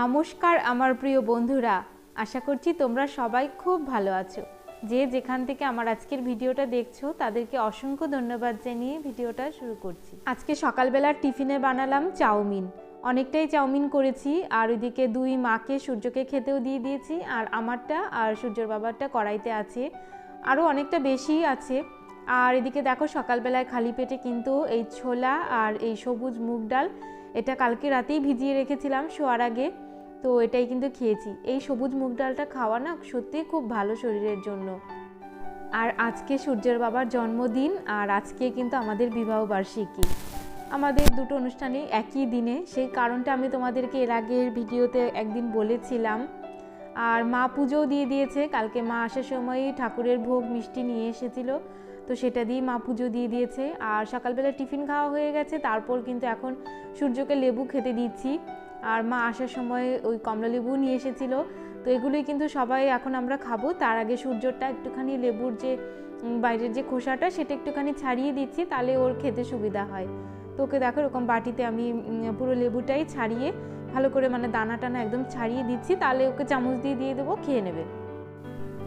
নমস্কার আমার প্রিয় বন্ধুরা। আশা করছি তোমরা সবাই খুব ভালো আছো। যে যেখান থেকে আমার আজকের ভিডিওটা দেখছ, তাদেরকে অসংখ্য ধন্যবাদ জানিয়ে ভিডিওটা শুরু করছি। আজকে সকালবেলার টিফিনে বানালাম চাউমিন। অনেকটাই চাউমিন করেছি, আর ওইদিকে দুই মাকে সূর্যকে খেতেও দিয়ে দিয়েছি, আর আমারটা আর সূর্যর বাবারটা কড়াইতে আছে। আরও অনেকটা বেশি আছে। আর এদিকে দেখো সকালবেলায় খালি পেটে কিন্তু এই ছোলা আর এই সবুজ মুগ ডাল এটা কালকে রাতেই ভিজিয়ে রেখেছিলাম শোয়ার আগে। তো এটাই কিন্তু খেয়েছি। এই সবুজ মুগ ডালটা খাওয়া না সত্যিই খুব ভালো শরীরের জন্য। আর আজকে সূর্যের বাবার জন্মদিন আর আজকে কিন্তু আমাদের বিবাহ বার্ষিকী। আমাদের দুটো অনুষ্ঠানই একই দিনে, সেই কারণটা আমি তোমাদেরকে এর আগের ভিডিওতে একদিন বলেছিলাম। আর মা পুজোও দিয়ে দিয়েছে। কালকে মা আসার সময় ঠাকুরের ভোগ মিষ্টি নিয়ে এসেছিল। তো সেটা দিয়ে মা পুজো দিয়ে দিয়েছে। আর সকালবেলা টিফিন খাওয়া হয়ে গেছে, তারপর কিন্তু এখন সূর্যকে লেবু খেতে দিচ্ছি। আর মা আসার সময় ওই কমলা লেবু নিয়ে এসেছিল। তো এগুলোই কিন্তু সবাই এখন আমরা খাব। তার আগে সূর্যটা একটুখানি লেবুর যে বাইরের যে খোসাটা, সেটা একটুখানি ছাড়িয়ে দিচ্ছি, তাহলে ওর খেতে সুবিধা হয়। তো ওকে দেখো এরকম বাটিতে আমি পুরো লেবুটাই ছাড়িয়ে ভালো করে মানে দানা টানা একদম ছাড়িয়ে দিচ্ছি। তাহলে ওকে চামচ দিয়ে দিয়ে দেবো, খেয়ে নেবে।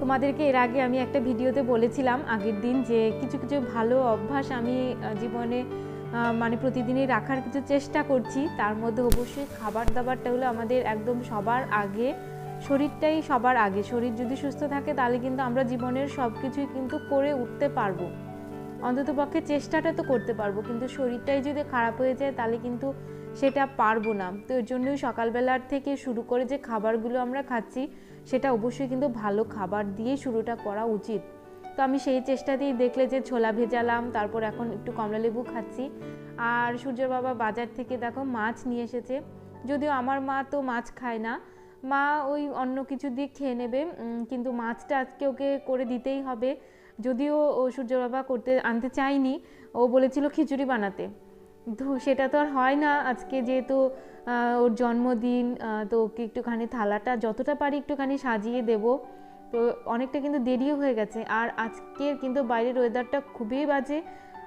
তোমাদেরকে এর আগে আমি একটা ভিডিওতে বলেছিলাম আগের দিন যে কিছু কিছু ভালো অভ্যাস আমি জীবনে মানে প্রতিদিনই রাখার কিছু চেষ্টা করছি। তার মধ্যে অবশ্যই খাবার দাবারটা হলো আমাদের একদম সবার আগে, শরীরটাই সবার আগে। শরীর যদি সুস্থ থাকে তাহলে কিন্তু আমরা জীবনের সব কিছুই কিন্তু করে উঠতে পারব। অন্ততপক্ষে চেষ্টাটা তো করতে পারব, কিন্তু শরীরটাই যদি খারাপ হয়ে যায় তাহলে কিন্তু সেটা পারব না। তো এর জন্যই সকালবেলার থেকে শুরু করে যে খাবারগুলো আমরা খাচ্ছি, সেটা অবশ্যই কিন্তু ভালো খাবার দিয়ে শুরুটা করা উচিত। তো আমি সেই চেষ্টাতেই দেখলে যে ছোলা ভেজালাম, তারপর এখন একটু কমলা লেবু খাচ্ছি। আর সূর্যের বাবা বাজার থেকে দেখো মাছ নিয়ে এসেছে। যদিও আমার মা তো মাছ খায় না, মা ওই অন্য কিছু দিয়ে খেয়ে নেবে কিন্তু মাছটা আজকে ওকে করে দিতেই হবে। যদিও ও সূর্য বাবা করতে আনতে চায়নি, ও বলেছিল খিচুড়ি বানাতে। তো সেটা তো আর হয় না। আজকে যেহেতু ওর জন্মদিন তো ওকে একটুখানি থালাটা যতটা পারি একটুখানি সাজিয়ে দেব। তো অনেকটা কিন্তু দেরিও হয়ে গেছে। আর আজকের কিন্তু বাইরের ওয়েদারটা খুবই বাজে।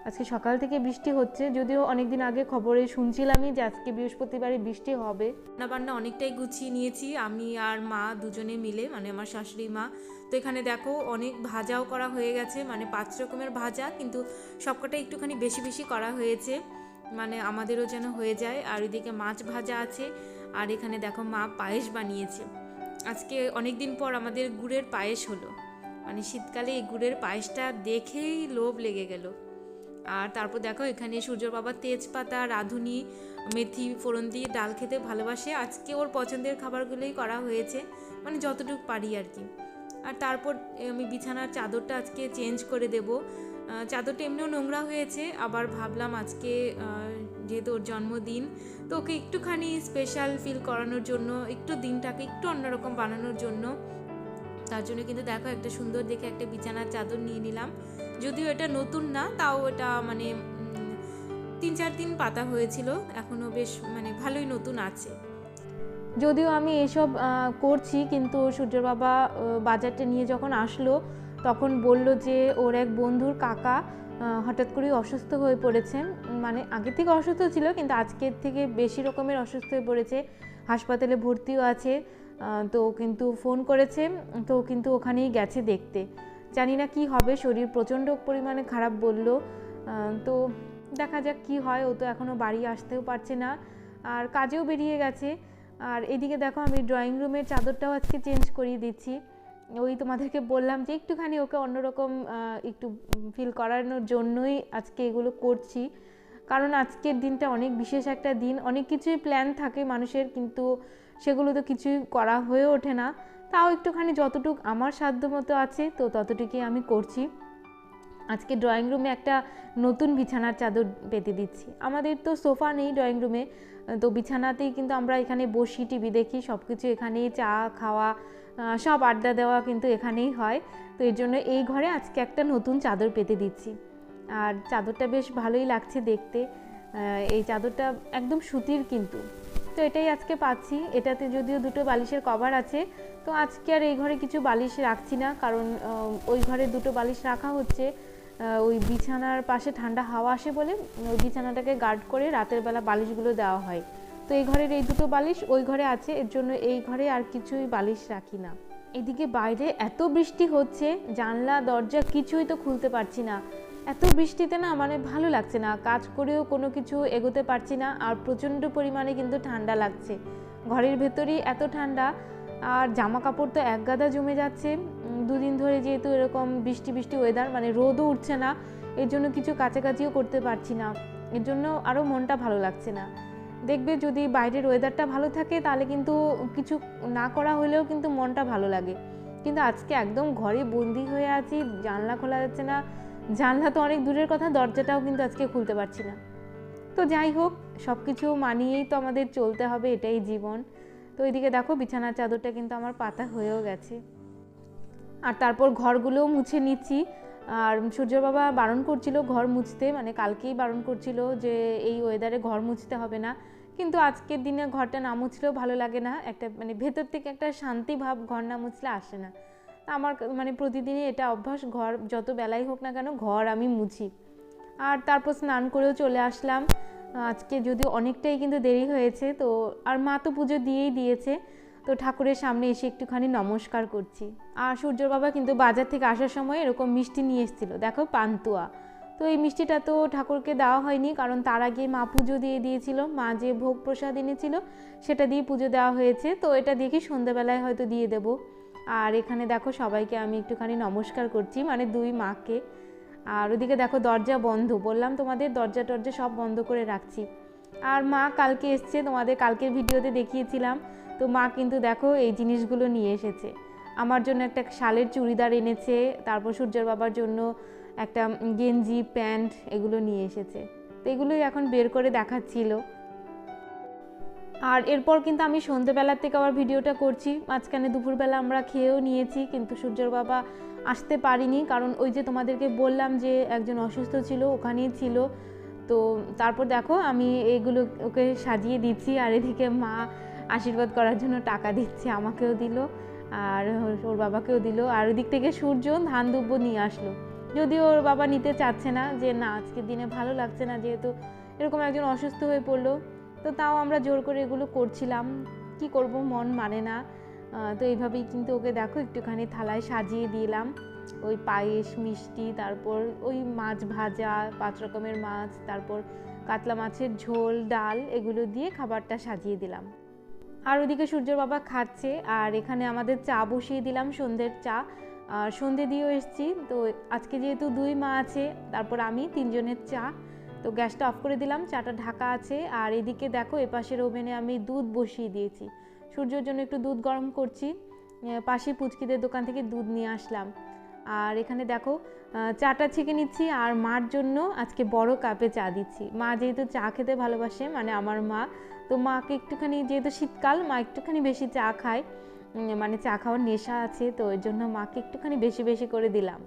আজকে সকাল থেকে বৃষ্টি হচ্ছে। যদিও অনেকদিন আগে খবরে শুনছিলামই যে আজকে বৃহস্পতিবারে বৃষ্টি হবে। রান্নাবান্না অনেকটাই গুছিয়ে নিয়েছি। আমি আর মা দুজনে মিলে মানে আমার শাশুড়ি, মা। তো এখানে দেখো অনেক ভাজাও করা হয়ে গেছে। মানে পাঁচ রকমের ভাজা, কিন্তু সবকটা একটুখানি বেশি বেশি করা হয়েছে। মানে আমাদেরও যেন হয়ে যায়। আর ওইদিকে মাছ ভাজা আছে। আর এখানে দেখো মা পায়েস বানিয়েছে। আজকে অনেক দিন পর আমাদের গুড়ের পায়েস হলো। মানে শীতকালে এই গুড়ের পায়েসটা দেখেই লোভ লেগে গেল। আর তারপর দেখো এখানে সূর্য বাবা তেজপাতা, রাঁধুনি, মেথি, ফোড়ন দিয়ে ডাল খেতে ভালোবাসে। আজকে ওর পছন্দের খাবারগুলোই করা হয়েছে। মানে যতটুকু পারি আর কি। আর তারপর আমি বিছানার চাদরটা আজকে চেঞ্জ করে দেব। চাদরটা এমনিও নোংরা হয়েছে, আবার ভাবলাম আজকে যেহেতু ওর জন্মদিন, তো ওকে একটুখানি স্পেশাল ফিল করানোর জন্য, একটু দিনটাকে একটু অন্যরকম বানানোর জন্য। তার জন্য কিন্তু দেখো একটা সুন্দর দেখে একটা বিছানার চাদর নিয়ে নিলাম। যদিও এটা নতুন না, তাও এটা মানে তিন চার দিন পাতা হয়েছিল এখনও বেশ মানে ভালোই নতুন আছে। যদিও আমি এসব করছি, কিন্তু সূর্যর বাবা বাজারটা নিয়ে যখন আসলো তখন বলল যে ওর এক বন্ধুর কাকা হঠাৎ করেই অসুস্থ হয়ে পড়েছেন। মানে আগে থেকে অসুস্থ ছিল, কিন্তু আজকের থেকে বেশি রকমের অসুস্থ হয়ে পড়েছে। হাসপাতালে ভর্তিও আছে তো কিন্তু ফোন করেছে, তো কিন্তু ওখানেই গেছে দেখতে। জানি না কি হবে, শরীর প্রচণ্ড পরিমাণে খারাপ বলল। তো দেখা যাক কি হয়, ও তো এখনও বাড়ি আসতেও পারছে না, আর কাজেও বেরিয়ে গেছে। আর এদিকে দেখো আমি ড্রয়িং রুমের চাদরটাও আজকে চেঞ্জ করিয়ে দিচ্ছি। ওই তোমাদেরকে বললাম যে একটুখানি ওকে অন্যরকম একটু ফিল করানোর জন্যই আজকে এগুলো করছি। কারণ আজকের দিনটা অনেক বিশেষ একটা দিন। অনেক কিছুই প্ল্যান থাকে মানুষের, কিন্তু সেগুলো তো কিছুই করা হয়ে ওঠে না। তাও একটুখানি যতটুক আমার সাধ্য মতো আছে, তো ততটুকুই আমি করছি। আজকে ড্রয়িং রুমে একটা নতুন বিছানার চাদর পেতে দিচ্ছি। আমাদের তো সোফা নেই ড্রয়িং রুমে তো বিছানাতেই কিন্তু আমরা এখানে বসি, টিভি দেখি সব কিছু এখানেই চা, খাওয়া সব আড্ডা দেওয়া কিন্তু এখানেই হয়। তো এর জন্য এই ঘরে আজকে একটা নতুন চাদর পেতে দিচ্ছি। আর চাদরটা বেশ ভালোই লাগছে দেখতে। এই চাদরটা একদম সুতির কিন্তু। তো এটাই আজকে পাচ্ছি। এটাতে যদিও দুটো বালিশের কভার আছে, তো আজকে আর এই ঘরে কিছু বালিশ রাখছি না। কারণ ওই ঘরে দুটো বালিশ রাখা হচ্ছে। ওই বিছানার পাশে ঠান্ডা হাওয়া আসে বলে, ওই বিছানাটাকে গার্ড করে রাতের বেলা বালিশগুলো দেওয়া হয়। তো এই ঘরের এই দুটো বালিশ, ওই ঘরে আছে, এর জন্য এই ঘরে আর কিছুই বালিশ রাখি না। এদিকে বাইরে এত বৃষ্টি হচ্ছে, জানলা, দরজা কিছুই তো খুলতে পারছি না। এত বৃষ্টিতে না মানে ভালো লাগছে না, কাজ করেও কোনো কিছু এগোতে পারছি না, আর প্রচণ্ড পরিমাণে কিন্তু ঠান্ডা লাগছে। ঘরের ভেতরেই এত ঠান্ডা, আর জামা কাপড় তো এক গাদা জমে যাচ্ছে। দুদিন ধরে যেহেতু এরকম বৃষ্টি বৃষ্টি ওয়েদার মানে রোদও উঠছে না, এর জন্য কিছু কাছাকাছিও করতে পারছি না। এর জন্য আরও মনটা ভালো লাগছে না। দেখবে যদি বাইরের ওয়েদারটা ভালো থাকে, তাহলে কিন্তু কিছু না করা হলেও কিন্তু মনটা ভালো লাগে। কিন্তু আজকে একদম ঘরে বন্দি হয়ে আছি, জানলা খোলা যাচ্ছে না। জানলা তো অনেক দূরের কথা, দরজাটাও কিন্তু আজকে খুলতে পারছি না। তো যাই হোক সব কিছু মানিয়েই তো আমাদের চলতে হবে, এটাই জীবন। তো এদিকে দেখো, বিছানার চাদরটা কিন্তু আমার পাতা হয়েও গেছে। আর তারপর ঘরগুলোও মুছে নিচ্ছি। আর সূর্য বাবা বারণ করছিল ঘর মুছতে মানে কালকেই বারণ করছিল যে এই ওয়েদারে ঘর মুছতে হবে না। কিন্তু আজকের দিনে ঘরটা না মুছলেও ভালো লাগে না। একটা মানে ভেতর থেকে একটা শান্তি ভাব ঘর না মুছলে আসে না। আমার মানে প্রতিদিনই এটা অভ্যাস, ঘর যত বেলাই হোক না কেন ঘর আমি মুছি। আর তারপর স্নান করেও চলে আসলাম। আজকে যদি অনেকটাই কিন্তু দেরি হয়েছে, তো আর মা তো পুজো দিয়েই দিয়েছে। তো ঠাকুরের সামনে এসে একটুখানি নমস্কার করছি। আর সূর্যর বাবা কিন্তু বাজার থেকে আসার সময় এরকম মিষ্টি নিয়ে এসেছিল। দেখো পান্তুয়া। তো এই মিষ্টিটা তো ঠাকুরকে দেওয়া হয়নি, কারণ তার আগে মা পুজো দিয়ে দিয়েছিল, মা যে ভোগ প্রসাদ এনেছিল সেটা দিয়ে পুজো দেওয়া হয়েছে, তো এটা দেখি সন্ধ্যাবেলায় হয়তো দিয়ে দেব। আর এখানে দেখো সবাইকে আমি একটুখানি নমস্কার করছি মানে দুই মাকে। আর ওদিকে দেখো দরজা বন্ধ, বললাম তোমাদের দরজা টরজা সব বন্ধ করে রাখছি। আর মা কালকে এসছে, তোমাদের কালকের ভিডিওতে দেখিয়েছিলাম, তো মা কিন্তু দেখো এই জিনিসগুলো নিয়ে এসেছে। আমার জন্য একটা শালের চুড়িদার এনেছে, তারপর সূর্যর বাবার জন্য একটা গেঞ্জি, প্যান্ট এগুলো নিয়ে এসেছে। তো এগুলোই এখন বের করে দেখাচ্ছিল। আর এরপর কিন্তু আমি সন্ধেবেলার থেকে আবার ভিডিওটা করছি। মাঝখানে দুপুরবেলা আমরা খেয়েও নিয়েছি, কিন্তু সূর্যর বাবা আসতে পারিনি। কারণ ওই যে তোমাদেরকে বললাম যে একজন অসুস্থ ছিল, ওখানেই ছিল। তো তারপর দেখো আমি এগুলো ওকে সাজিয়ে দিচ্ছি আর এদিকে মা আশীর্বাদ করার জন্য টাকা দিচ্ছে, আমাকেও দিল আর ওর বাবাকেও দিল। আর ওদিক থেকে সূর্য ধান দুব্য নিয়ে আসলো। যদিও ওর বাবা নিতে চাচ্ছে না যে, না, আজকের দিনে ভালো লাগছে না যেহেতু এরকম একজন অসুস্থ হয়ে পড়ল। তো তাও আমরা জোর করে এগুলো করছিলাম। কি করব? মন মানে না। তো এইভাবেই কিন্তু ওকে দেখো একটুখানি থালায় সাজিয়ে দিলাম। ওই পায়েস, মিষ্টি, তারপর ওই মাছ ভাজা, পাঁচ রকমের মাছ, তারপর কাতলা মাছের ঝোল, ডাল, এগুলো দিয়ে খাবারটা সাজিয়ে দিলাম। আর ওদিকে সূর্যর বাবা খাচ্ছে। আর এখানে আমাদের চা বসিয়ে দিলাম সন্ধ্যের চা। আর সন্ধে দিয়েও এসেছি। তো আজকে যেহেতু দুই মা আছে, তারপর আমি তিনজনের চা। তো গ্যাসটা অফ করে দিলাম, চাটা ঢাকা আছে। আর এদিকে দেখো, এপাশের ওভেনে আমি দুধ বসিয়ে দিয়েছি। সূর্যের জন্য একটু দুধ গরম করছি। পাশে পুচকিদের দোকান থেকে দুধ নিয়ে আসলাম। আর এখানে দেখো চাটা ছেঁকে নিচ্ছি আর মার জন্য আজকে বড় কাপে চা দিচ্ছি। মা যেহেতু চা খেতে ভালোবাসে মানে আমার মা। তো মাকে একটুখানি, যেহেতু শীতকাল, মা একটুখানি বেশি চা খায়। মানে চা খাওয়ার নেশা আছে, তো ওই জন্য মাকে একটুখানি বেশি বেশি করে দিলাম।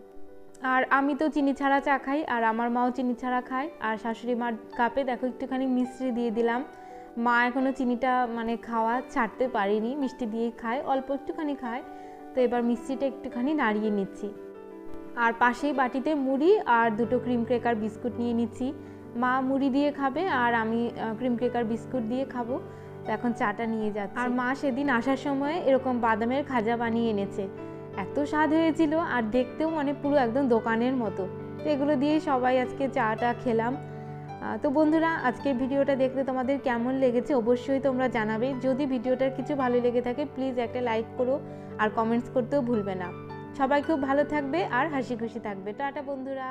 আর আমি তো চিনি ছাড়া চা খাই, আর আমার মাও চিনি ছাড়া খায়, আর শাশুড়ি মার কাপে দেখো একটুখানি মিশ্রি দিয়ে দিলাম। মা এখনও চিনিটা মানে খাওয়া ছাড়তে পারিনি, মিষ্টি দিয়ে খায়, অল্প একটুখানি খায়। তো এবার মিষ্টিটা একটুখানি নাড়িয়ে নিচ্ছি। আর পাশেই বাটিতে মুড়ি আর দুটো ক্রিম ক্রেকার বিস্কুট নিয়ে নিচ্ছি। মা মুড়ি দিয়ে খাবে আর আমি ক্রিম ক্রেকার বিস্কুট দিয়ে খাব। তো এখন চাটা নিয়ে যাচ্ছি। আর মা সেদিন আসার সময় এরকম বাদামের খাজা বানিয়ে এনেছে। এত স্বাদ হয়েছিল আর দেখতেও মানে পুরো একদম দোকানের মতো। তো এগুলো দিয়ে সবাই আজকে চাটা খেলাম। তো বন্ধুরা, আজকের ভিডিওটা দেখতে তোমাদের কেমন লেগেছে অবশ্যই তোমরা জানাবে। যদি ভিডিওটার কিছু ভালো লেগে থাকে প্লিজ একটা লাইক করো আর কমেন্টস করতেও ভুলবে না। সবাই খুব ভালো থাকবে আর হাসি খুশি থাকবে। টাটা বন্ধুরা।